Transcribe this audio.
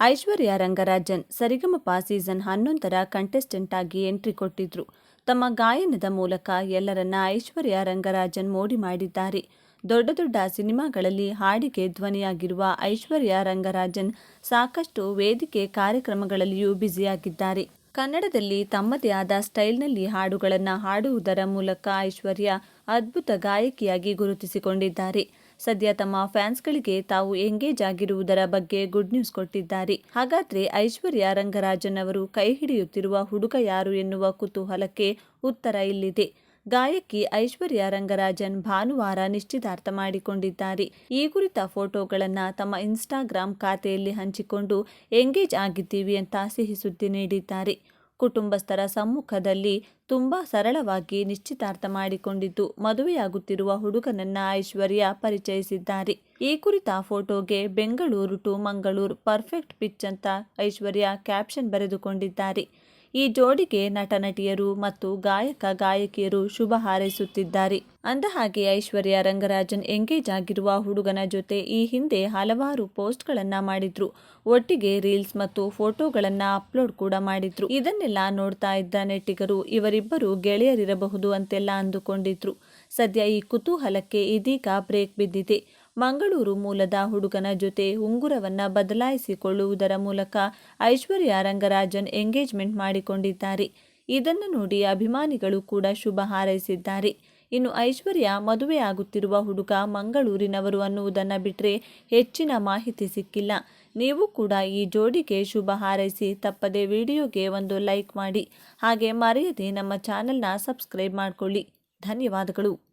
ಐಶ್ವರ್ಯ Rangarajan Saregamapa season ಹನ್ನೊಂದರ contestant ಆಗಿ entry ಕೊಟ್ಟಿದ್ರು. ತಮ್ಮ ಗಾಯನದ ಮೂಲಕ ಎಲ್ಲರನ್ನ ಐಶ್ವರ್ಯ ರಂಗರಾಜನ್ ಮೋಡಿ ಮಾಡಿದ್ದಾರೆ. ದೊಡ್ಡ ದೊಡ್ಡ ಸಿನಿಮಾಗಳಲ್ಲಿ ಹಾಡಿಗೆ ಧ್ವನಿಯಾಗಿರುವ ಐಶ್ವರ್ಯ ರಂಗರಾಜನ್ ಸಾಕಷ್ಟು ವೇದಿಕೆ ಕಾರ್ಯಕ್ರಮಗಳಲ್ಲಿಯೂ ಬ್ಯುಸಿಯಾಗಿದ್ದಾರೆ. ಕನ್ನಡದಲ್ಲಿ ತಮ್ಮದೇ ಆದ ಸ್ಟೈಲ್ನಲ್ಲಿ ಹಾಡುಗಳನ್ನು ಹಾಡುವುದರ ಮೂಲಕ ಐಶ್ವರ್ಯ ಅದ್ಭುತ ಗಾಯಕಿಯಾಗಿ ಗುರುತಿಸಿಕೊಂಡಿದ್ದಾರೆ. ಸದ್ಯ ತಮ್ಮ ಫ್ಯಾನ್ಸ್ಗಳಿಗೆ ತಾವು ಎಂಗೇಜ್ ಆಗಿರುವುದರ ಬಗ್ಗೆ ಗುಡ್ ನ್ಯೂಸ್ ಕೊಟ್ಟಿದ್ದಾರೆ. ಹಾಗಾದ್ರೆ ಐಶ್ವರ್ಯ ರಂಗರಾಜನ್ ಅವರು ಕೈ ಹಿಡಿಯುತ್ತಿರುವ ಹುಡುಗ ಯಾರು ಎನ್ನುವ ಕುತೂಹಲಕ್ಕೆ ಉತ್ತರ ಇಲ್ಲಿದೆ. ಗಾಯಕಿ ಐಶ್ವರ್ಯ ರಂಗರಾಜನ್ ಭಾನುವಾರ ನಿಶ್ಚಿತಾರ್ಥ ಮಾಡಿಕೊಂಡಿದ್ದಾರೆ. ಈ ಕುರಿತ ಫೋಟೋಗಳನ್ನು ತಮ್ಮ ಇನ್ಸ್ಟಾಗ್ರಾಂ ಖಾತೆಯಲ್ಲಿ ಹಂಚಿಕೊಂಡು ಎಂಗೇಜ್ ಆಗಿದ್ದೀವಿ ಅಂತ ಸಿಹಿ ಸುದ್ದಿ ನೀಡಿದ್ದಾರೆ. ಕುಟುಂಬಸ್ಥರ ಸಮ್ಮುಖದಲ್ಲಿ ತುಂಬ ಸರಳವಾಗಿ ನಿಶ್ಚಿತಾರ್ಥ ಮಾಡಿಕೊಂಡಿದ್ದು, ಮದುವೆಯಾಗುತ್ತಿರುವ ಹುಡುಗನನ್ನ ಐಶ್ವರ್ಯ ಪರಿಚಯಿಸಿದ್ದಾರೆ. ಈ ಕುರಿತ ಫೋಟೋಗೆ Bengaluru to Mangaluru perfect pitch ಅಂತ ಐಶ್ವರ್ಯ ಕ್ಯಾಪ್ಷನ್ ಬರೆದುಕೊಂಡಿದ್ದಾರೆ. ಈ ಜೋಡಿಗೆ ನಟ ನಟಿಯರು ಮತ್ತು ಗಾಯಕ ಗಾಯಕಿಯರು ಶುಭ ಹಾರೈಸುತ್ತಿದ್ದಾರೆ. ಅಂದಹಾಗೆ ಐಶ್ವರ್ಯ ರಂಗರಾಜನ್ ಎಂಗೇಜ್ ಆಗಿರುವ ಹುಡುಗನ ಜೊತೆ ಈ ಹಿಂದೆ ಹಲವಾರು ಪೋಸ್ಟ್ಗಳನ್ನ ಮಾಡಿದ್ರು. ಒಟ್ಟಿಗೆ ರೀಲ್ಸ್ ಮತ್ತು ಫೋಟೋಗಳನ್ನ ಅಪ್ಲೋಡ್ ಕೂಡ ಮಾಡಿದ್ರು. ಇದನ್ನೆಲ್ಲ ನೋಡ್ತಾ ಇದ್ದ ನೆಟ್ಟಿಗರು, ಇವರಿಬ್ಬರು ಗೆಳೆಯರಿರಬಹುದು ಅಂತೆಲ್ಲ ಅಂದುಕೊಂಡಿದ್ರು. ಸದ್ಯ ಈ ಕುತೂಹಲಕ್ಕೆ ಇದೀಗ ಬ್ರೇಕ್ ಬಿದ್ದಿದೆ. ಮಂಗಳೂರು ಮೂಲದ ಹುಡುಗನ ಜೊತೆ ಉಂಗುರವನ್ನು ಬದಲಾಯಿಸಿಕೊಳ್ಳುವುದರ ಮೂಲಕ ಐಶ್ವರ್ಯ ರಂಗರಾಜನ್ ಎಂಗೇಜ್ಮೆಂಟ್ ಮಾಡಿಕೊಂಡಿದ್ದಾರೆ. ಇದನ್ನು ನೋಡಿ ಅಭಿಮಾನಿಗಳು ಕೂಡ ಶುಭ ಹಾರೈಸಿದ್ದಾರೆ. ಇನ್ನು ಐಶ್ವರ್ಯ ಮದುವೆಯಾಗುತ್ತಿರುವ ಹುಡುಗ ಮಂಗಳೂರಿನವರು ಅನ್ನುವುದನ್ನು ಬಿಟ್ಟರೆ ಹೆಚ್ಚಿನ ಮಾಹಿತಿ ಸಿಕ್ಕಿಲ್ಲ. ನೀವು ಕೂಡ ಈ ಜೋಡಿಗೆ ಶುಭ ಹಾರೈಸಿ ತಪ್ಪದೆ ವಿಡಿಯೋಗೆ ಒಂದು ಲೈಕ್ ಮಾಡಿ. ಹಾಗೆ ಮರೆಯದೆ ನಮ್ಮ ಚಾನೆಲ್ನ ಸಬ್ಸ್ಕ್ರೈಬ್ ಮಾಡಿಕೊಳ್ಳಿ. ಧನ್ಯವಾದಗಳು.